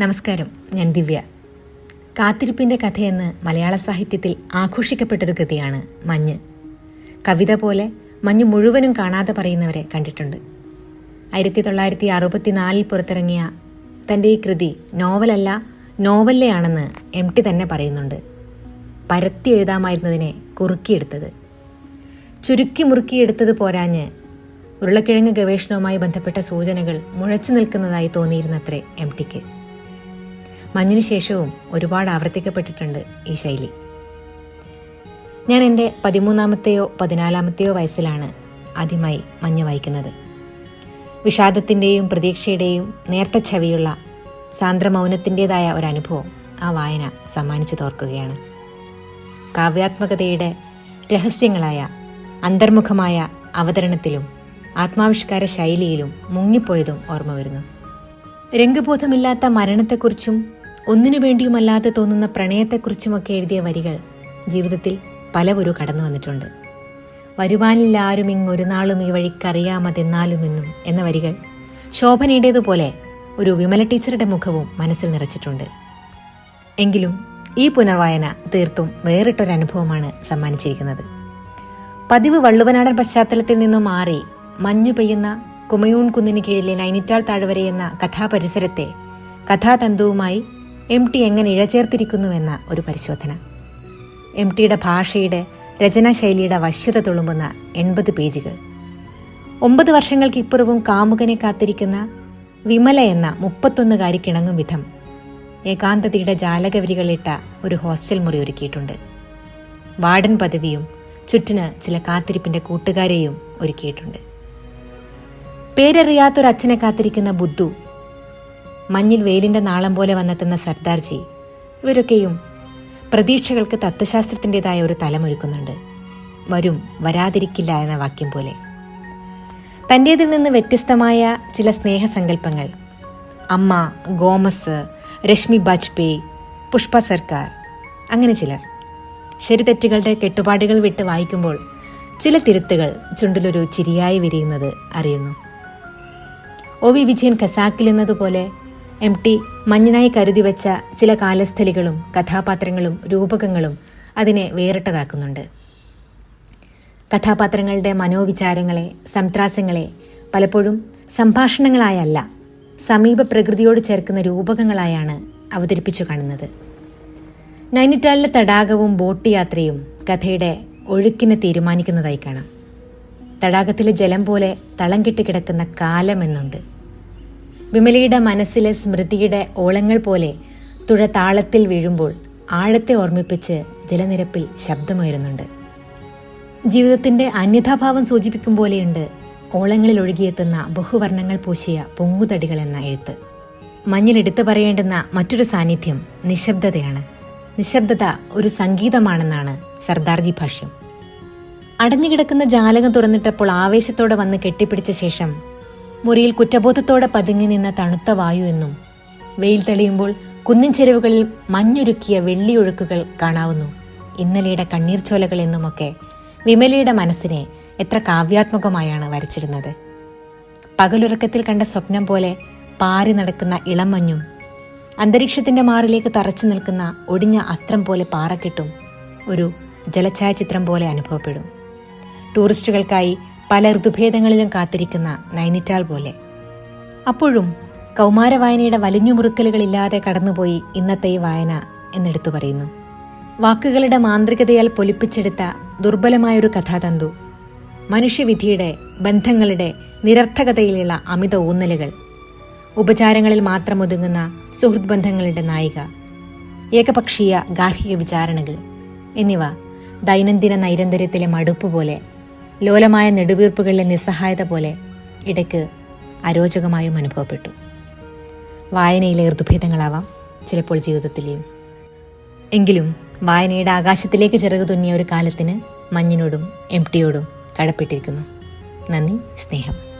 നമസ്കാരം ഞാൻ ദിവ്യ. കാത്തിരിപ്പിന്റെ കഥയെന്ന് മലയാള സാഹിത്യത്തിൽ ആഘോഷിക്കപ്പെട്ടൊരു കൃതിയാണ് മഞ്ഞ്. കവിത പോലെ മഞ്ഞ് മുഴുവനും കാണാതെ പറയുന്നവരെ കണ്ടിട്ടുണ്ട്. ആയിരത്തി തൊള്ളായിരത്തി അറുപത്തിനാലിൽ പുറത്തിറങ്ങിയ തന്റെ ഈ കൃതി നോവലല്ല നോവല്ലയാണെന്ന് എം ടി തന്നെ പറയുന്നുണ്ട്. പരത്തി എഴുതാമായിരുന്നതിനെ കുറുക്കിയെടുത്തത്. ചുരുക്കി മുറുക്കിയെടുത്തത് പോരാഞ്ഞ് ഉരുളക്കിഴങ്ങ് ഗവേഷണവുമായി ബന്ധപ്പെട്ട സൂചനകൾ മുഴച്ചു നിൽക്കുന്നതായി തോന്നിയിരുന്നത്രേ എം ടിക്ക്. മഞ്ഞിനു ശേഷവും ഒരുപാട് ആവർത്തിക്കപ്പെട്ടിട്ടുണ്ട് ഈ ശൈലി. ഞാൻ എന്റെ പതിമൂന്നാമത്തെയോ പതിനാലാമത്തെയോ വയസ്സിലാണ് ആദ്യമായി മഞ്ഞ് വായിക്കുന്നത്. വിഷാദത്തിന്റെയും പ്രതീക്ഷയുടെയും നേർത്ത ചവിയുള്ള സാന്ദ്രമൗനത്തിന്റെതായ ഒരനുഭവം ആ വായന സമ്മാനിച്ചു തോർക്കുകയാണ്. കാവ്യാത്മകതയുടെ രഹസ്യങ്ങളായ അന്തർമുഖമായ അവതരണത്തിലും ആത്മാവിഷ്കാര ശൈലിയിലും മുങ്ങിപ്പോയതും ഓർമ്മ വരുന്നു. രംഗബോധമില്ലാത്ത മരണത്തെക്കുറിച്ചും ഒന്നിനു വേണ്ടിയുമല്ലാതെ തോന്നുന്ന പ്രണയത്തെക്കുറിച്ചുമൊക്കെ എഴുതിയ വരികൾ ജീവിതത്തിൽ പലവരു കടന്നു വന്നിട്ടുണ്ട്. വരുവാനില്ല ആരും ഇങ്ങൊരു നാളും ഈ വഴിക്കറിയാമതെന്നാലുമെന്നും എന്ന വരികൾ ശോഭനയുടേതുപോലെ ഒരു വിമല ടീച്ചറുടെ മുഖവും മനസ്സിൽ നിറച്ചിട്ടുണ്ട്. എങ്കിലും ഈ പുനർവായന തീർത്തും വേറിട്ടൊരനുഭവമാണ് സമ്മാനിച്ചിരിക്കുന്നത്. പതിവ് വള്ളുവനാടൻ പശ്ചാത്തലത്തിൽ നിന്നും മാറി മഞ്ഞു പെയ്യുന്ന കുമയൂൺ കുന്നിന് കീഴിലെ നൈനിറ്റാൾ താഴ്വരയെന്ന കഥാപരിസരത്തെ കഥാതന്തുവുമായി എം ടി എങ്ങനെ ഇഴചേർത്തിരിക്കുന്നുവെന്ന ഒരു പരിശോധന. എം ടിയുടെ ഭാഷയുടെ രചനാശൈലിയുടെ വശ്യത തുളുമ്പുന്ന എൺപത് പേജുകൾ. ഒമ്പത് വർഷങ്ങൾക്കിപ്പുറവും കാമുകനെ കാത്തിരിക്കുന്ന വിമല എന്ന മുപ്പത്തൊന്നുകാരി കിണങ്ങും വിധം ഏകാന്തതയുടെ ജാലകവരികളിട്ട ഒരു ഹോസ്റ്റൽ മുറി ഒരുക്കിയിട്ടുണ്ട്. വാർഡൻ പദവിയും ചുറ്റിന് ചില കാത്തിരിപ്പിന്റെ കൂട്ടുകാരെയും ഒരുക്കിയിട്ടുണ്ട്. പേരറിയാത്തൊരച്ഛനെ കാത്തിരിക്കുന്ന ബുദ്ധു മഞ്ഞിൽ വെയിലിന്റെ നാളം പോലെ വന്നെത്തുന്ന സർദാർജി ഇവരൊക്കെയും പ്രതീക്ഷകൾക്ക് തത്വശാസ്ത്രത്തിന്റെതായ ഒരു തലമൊരുക്കുന്നുണ്ട്. വരും വരാതിരിക്കില്ല എന്ന വാക്യം പോലെ. തന്റെതിൽ നിന്ന് വ്യത്യസ്തമായ ചില സ്നേഹസങ്കല്പങ്ങൾ. അമ്മ ഗോമസ് രശ്മി ബാജ്പേയി പുഷ്പ സർക്കാർ അങ്ങനെ ചിലർ. ശരിതെറ്റുകളുടെ കെട്ടുപാടുകൾ വിട്ട് വായിക്കുമ്പോൾ ചില തിരുത്തുകൾ ചുണ്ടിലൊരു ചിരിയായി വിരിയുന്നത് അറിയുന്നു. ഒ വി വിജയൻ ഖസാക്കിൽ എന്നതുപോലെ എം ടി മഞ്ഞനായി കരുതി വച്ച ചില കാലസ്ഥലികളും കഥാപാത്രങ്ങളും രൂപകങ്ങളും അതിനെ വേറിട്ടതാക്കുന്നുണ്ട്. കഥാപാത്രങ്ങളുടെ മനോവിചാരങ്ങളെ സംത്രാസങ്ങളെ പലപ്പോഴും സംഭാഷണങ്ങളായല്ല സമീപ പ്രകൃതിയോട് ചേർക്കുന്ന രൂപകങ്ങളായാണ് അവതരിപ്പിച്ചു കാണുന്നത്. നൈനിറ്റാളിലെ തടാകവും ബോട്ട് യാത്രയും കഥയുടെ ഒഴുക്കിനെ തീരുമാനിക്കുന്നതായി കാണാം. തടാകത്തിലെ ജലം പോലെ തളം കെട്ടിക്കിടക്കുന്ന കാലം എന്നുണ്ട്. വിമലയുടെ മനസ്സിലെ സ്മൃതിയുടെ ഓളങ്ങൾ പോലെ തുഴ താളത്തിൽ വീഴുമ്പോൾ ആഴത്തെ ഓർമ്മിപ്പിച്ച് ജലനിരപ്പിൽ ശബ്ദമുയരുന്നുണ്ട്. ജീവിതത്തിന്റെ അന്യഥാഭാവം സൂചിപ്പിക്കും പോലെയുണ്ട് ഓളങ്ങളിൽ ഒഴുകിയെത്തുന്ന ബഹുവർണങ്ങൾ പൂശിയ പൊങ്ങുതടികൾ എന്ന എഴുത്ത്. മഞ്ഞിലെടുത്തു പറയേണ്ടുന്ന മറ്റൊരു സാന്നിധ്യം നിശബ്ദതയാണ്. നിശബ്ദത ഒരു സംഗീതമാണെന്നാണ് സർദാർജി ഭാഷ്യം. അടഞ്ഞുകിടക്കുന്ന ജാലകം തുറന്നിട്ടപ്പോൾ ആവേശത്തോടെ വന്ന് കെട്ടിപ്പിടിച്ച ശേഷം മുറിയിൽ കുറ്റബോധത്തോടെ പതുങ്ങി നിന്ന തണുത്ത വായു എന്നും വെയിൽ തെളിയുമ്പോൾ കുന്നിൻ ചെരുവുകളിൽ മഞ്ഞൊരുക്കിയ വെള്ളിയൊഴുക്കുകൾ കാണാവുന്നു. ഇന്നലെയുടെ കണ്ണീർ ചോലകൾ എന്നുമൊക്കെ വിമലയുടെ മനസ്സിനെ എത്ര കാവ്യാത്മകമായാണ് വരച്ചിരുന്നത്. പകലുറക്കത്തിൽ കണ്ട സ്വപ്നം പോലെ പാറി നടക്കുന്ന ഇളം മഞ്ഞും അന്തരീക്ഷത്തിന്റെ മാറിലേക്ക് തറച്ചു നിൽക്കുന്ന ഒടിഞ്ഞ അസ്ത്രം പോലെ പാറക്കെട്ടും ഒരു ജലഛായാചിത്രം പോലെ അനുഭവപ്പെടും. ടൂറിസ്റ്റുകൾക്കായി പല ഋതുഭേദങ്ങളിലും കാത്തിരിക്കുന്ന നൈനിറ്റാൾ പോലെ. അപ്പോഴും കൗമാര വായനയുടെ വലിഞ്ഞു മുറുക്കലുകളില്ലാതെ കടന്നുപോയി ഇന്നത്തെ ഈ വായന എന്നെടുത്തു പറയുന്നു. വാക്കുകളുടെ മാന്ത്രികതയാൽ പൊലിപ്പിച്ചെടുത്ത ദുർബലമായൊരു കഥാതന്തു മനുഷ്യവിധിയുടെ ബന്ധങ്ങളുടെ നിരർത്ഥകതയിലുള്ള അമിത ഊന്നലുകൾ ഉപചാരങ്ങളിൽ മാത്രം ഒതുങ്ങുന്ന സുഹൃത് ബന്ധങ്ങളുടെ നായിക ഏകപക്ഷീയ ഗാർഹിക വിചാരണകൾ എന്നിവ ദൈനംദിന നൈരന്തര്യത്തിലെ മടുപ്പ് പോലെ ലോലമായ നെടുവീർപ്പുകളിലെ നിസ്സഹായത പോലെ ഇടയ്ക്ക് അരോചകമായും അനുഭവപ്പെട്ടു. വായനയിലെ ഋതുഭേദങ്ങളാവാം ചിലപ്പോൾ ജീവിതത്തിലെയും. എങ്കിലും വായനയുടെ ആകാശത്തിലേക്ക് ചിറകു തുന്നിയ ഒരു കാലത്തിന് മഞ്ഞിനോടും എം ടിയോടും കടപ്പെട്ടിരിക്കുന്നു. നന്ദി സ്നേഹം.